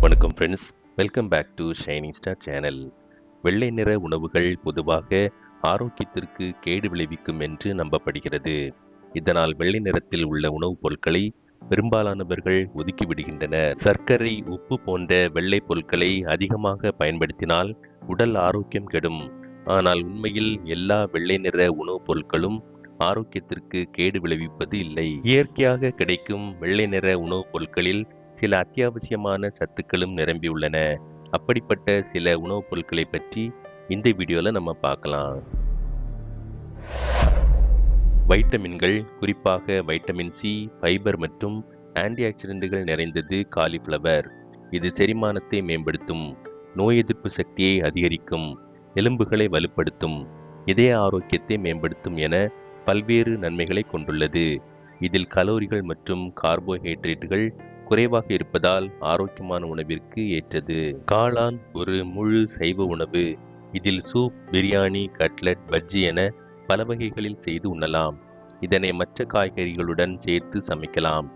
வணக்கம் friends welcome back to shining star channel வெள்ளை நிற உணவுகள் பொதுவாக ஆரோக்கியத்திற்கு கேடு விளைவிக்கும் என்று நம்பப்படுகிறது. இதனால் வெள்ளை நிறத்தில் உள்ள உணவுப் பொருட்களை பெரும்பாலானவர்கள் ஒதுக்கிவிடுகின்றனர் சர்க்கரை உப்பு போன்ற வெள்ளை பொருட்களை அதிகமாக பயன்படுத்தினால் உடல் ஆரோக்கியம் கெடும். ஆனால் உண்மையில் எல்லா வெள்ளை நிற உணவுப் பொருட்களும் ஆரோக்கியத்திற்கு கேடு விளைவிப்பது இல்லை. இயற்கையாக கிடைக்கும் வெள்ளை நிற உணவுப் பொருட்களில் சில அத்தியாவசியமான சத்துக்களும் நிரம்பியுள்ளன அப்படிப்பட்ட சில உணவுப் பொருட்களை பற்றி இந்த வீடியோவில் நம்ம பார்க்கலாம். வைட்டமின்கள் குறிப்பாக வைட்டமின் சி ஃபைபர் மற்றும் ஆன்டி ஆக்சிடென்ட்டுகள் நிறைந்தது காலிஃப்ளவர். இது செரிமானத்தை மேம்படுத்தும் நோய் எதிர்ப்பு சக்தியை அதிகரிக்கும் எலும்புகளை வலுப்படுத்தும் இதய ஆரோக்கியத்தை மேம்படுத்தும் என பல்வேறு நன்மைகளை கொண்டுள்ளது. இதில் கலோரிகள் மற்றும் கார்போஹைட்ரேட்டுகள் குறைவாக இருப்பதால் ஆரோக்கியமான உணவிற்கு ஏற்றது. காளான் ஒரு முழு சைவ உணவு. இதில் சூப் பிரியாணி கட்லட் பஜ்ஜி என பல வகைகளில் செய்து உண்ணலாம். இதனை மற்ற காய்கறிகளுடன் சேர்த்து சமைக்கலாம்.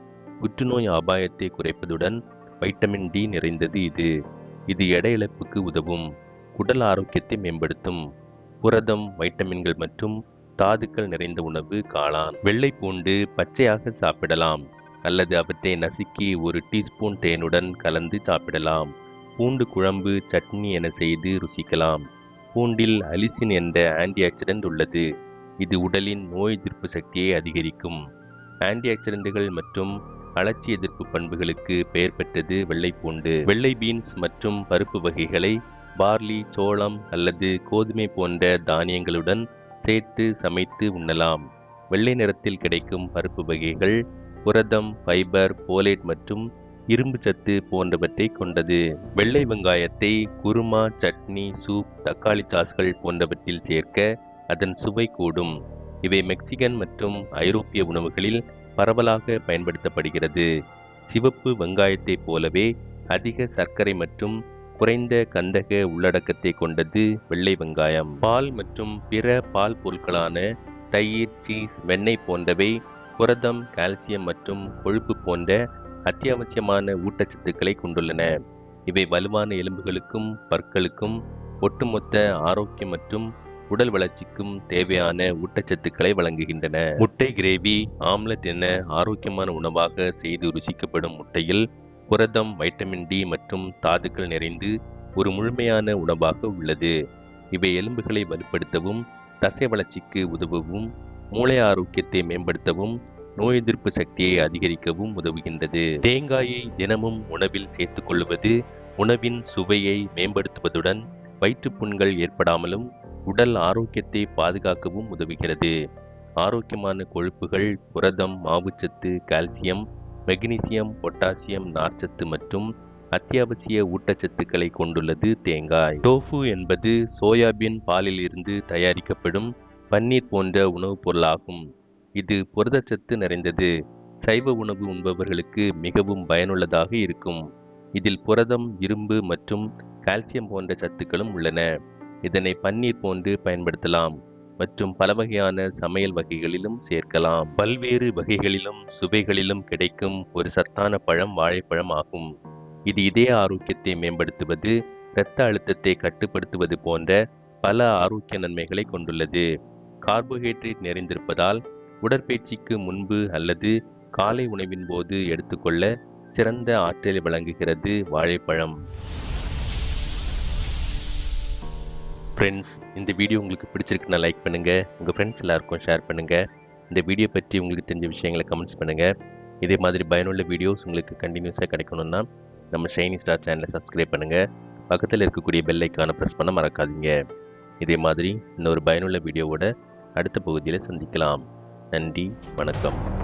புற்றுநோய் அபாயத்தை குறைப்பதுடன் வைட்டமின் டி நிறைந்தது இது. இது எடை இழப்புக்கு உதவும். உடல் ஆரோக்கியத்தை மேம்படுத்தும். புரதம் வைட்டமின்கள் மற்றும் தாதுக்கள் நிறைந்த உணவு காளான். வெள்ளை பூண்டு பச்சையாக சாப்பிடலாம். அல்லது அவற்றை நசுக்கி ஒரு டீஸ்பூன் தேனுடன் கலந்து சாப்பிடலாம். பூண்டு குழம்பு சட்னி என செய்து ருசிக்கலாம். பூண்டில் அலிசின் என்ற ஆன்டி ஆக்சிடென்ட் உள்ளது. இது உடலின் நோய் எதிர்ப்பு சக்தியை அதிகரிக்கும். ஆன்டிஆக்சிடென்ட்டுகள் மற்றும் அலட்சி எதிர்ப்பு பண்புகளுக்கு பெயர் பெற்றது வெள்ளை பூண்டு வெள்ளை பீன்ஸ் மற்றும் பருப்பு வகைகளை பார்லி சோளம் அல்லது கோதுமை போன்ற தானியங்களுடன் சேர்த்து சமைத்து உண்ணலாம். வெள்ளை நிறத்தில் கிடைக்கும் பருப்பு வகைகள் புரதம் ஃபைபர் போலேட் மற்றும் இரும்பு சத்து போன்றவற்றை கொண்டது. வெள்ளை வெங்காயத்தை குருமா சட்னி சூப் தக்காளி சாஸ்கள் போன்றவற்றில் சேர்க்க அதன் சுவை கூடும். இவை மெக்சிகன் மற்றும் ஐரோப்பிய உணவுகளில் பரவலாக பயன்படுத்தப்படுகிறது. சிவப்பு வெங்காயத்தைப் போலவே அதிக சர்க்கரை மற்றும் குறைந்த கந்தக உள்ளடக்கத்தை கொண்டது வெள்ளை வெங்காயம். பால் மற்றும் பிற பால் பொருட்களான தயிர் சீஸ் வெண்ணெய் போன்றவை புரதம் கால்சியம் மற்றும் கொழுப்பு போன்ற அத்தியாவசியமான ஊட்டச்சத்துக்களை கொண்டுள்ளன. இவை வலுவான எலும்புகளுக்கும் பற்களுக்கும் ஒட்டுமொத்த ஆரோக்கியம் மற்றும் உடல் வளர்ச்சிக்கும் தேவையான ஊட்டச்சத்துக்களை வழங்குகின்றன. முட்டை கிரேவி ஆம்லெட் என ஆரோக்கியமான உணவாக செய்து ருசிக்கப்படும் முட்டையில் புரதம் வைட்டமின் டி மற்றும் தாதுக்கள் நிறைந்து ஒரு முழுமையான உணவாக உள்ளது. இவை எலும்புகளை வலுப்படுத்தவும் தசை வளர்ச்சிக்கு உதவவும் மூளை ஆரோக்கியத்தை மேம்படுத்தவும் நோய் எதிர்ப்பு சக்தியை அதிகரிக்கவும் உதவுகின்றது. தேங்காயை தினமும் உணவில் சேர்த்துக்கொள்வது உணவின் சுவையை மேம்படுத்துவதுடன் வயிற்றுப்புண்கள் ஏற்படாமலும் உடல் ஆரோக்கியத்தை பாதுகாக்கவும் உதவுகிறது. ஆரோக்கியமான கொழுப்புகள் புரதம் மாவுச்சத்து கால்சியம் மெக்னீசியம் பொட்டாசியம் நார்ச்சத்து மற்றும் அத்தியாவசிய ஊட்டச்சத்துக்களை கொண்டுள்ளது தேங்காய். டோஃபு என்பது சோயாபீன் பாலில் இருந்து தயாரிக்கப்படும் பன்னீர் போன்ற உணவுப் பொருளாகும். இது புரதச்சத்து நிறைந்தது. சைவ உணவு உண்பவர்களுக்கு மிகவும் பயனுள்ளதாக இருக்கும். இதில் புரதம் இரும்பு மற்றும் கால்சியம் போன்ற சத்துக்களும் உள்ளன. இதனை பன்னீர் போன்று பயன்படுத்தலாம் மற்றும் பல வகையான சமையல் வகைகளிலும் சேர்க்கலாம். பல்வேறு வகைகளிலும் சுவைகளிலும் கிடைக்கும் ஒரு சத்தான பழம் வாழைப்பழம் ஆகும். இது இதய ஆரோக்கியத்தை மேம்படுத்துவது இரத்த அழுத்தத்தை கட்டுப்படுத்துவது போன்ற பல ஆரோக்கிய நன்மைகளை கொண்டுள்ளது. கார்போஹைட்ரேட் நிறைந்திருப்பதால் உடற்பயிற்சிக்கு முன்பு அல்லது காலை உணவின் போது எடுத்துக்கொள்ள சிறந்த ஆற்றலை வழங்குகிறது வாழைப்பழம். ஃப்ரெண்ட்ஸ் இந்த வீடியோ உங்களுக்கு பிடிச்சிருக்குன்னா லைக் பண்ணுங்கள் உங்கள் ஃப்ரெண்ட்ஸ் எல்லாருக்கும் ஷேர் பண்ணுங்கள் இந்த வீடியோ பற்றி உங்களுக்கு தெரிஞ்ச விஷயங்களை கமெண்ட்ஸ் பண்ணுங்கள் இதே மாதிரி பயனுள்ள வீடியோஸ் உங்களுக்கு கண்டினியூஸாக கிடைக்கணும்னா நம்ம ஷைனி ஸ்டார் சேனலை சப்ஸ்கிரைப் பண்ணுங்கள் பக்கத்தில் இருக்கக்கூடிய பெல் ஐக்கானை ப்ரெஸ் பண்ண மறக்காதீங்க. இதே மாதிரி இன்னொரு பயனுள்ள வீடியோவோட அடுத்த பகுதியில் சந்திக்கலாம். நன்றி வணக்கம்.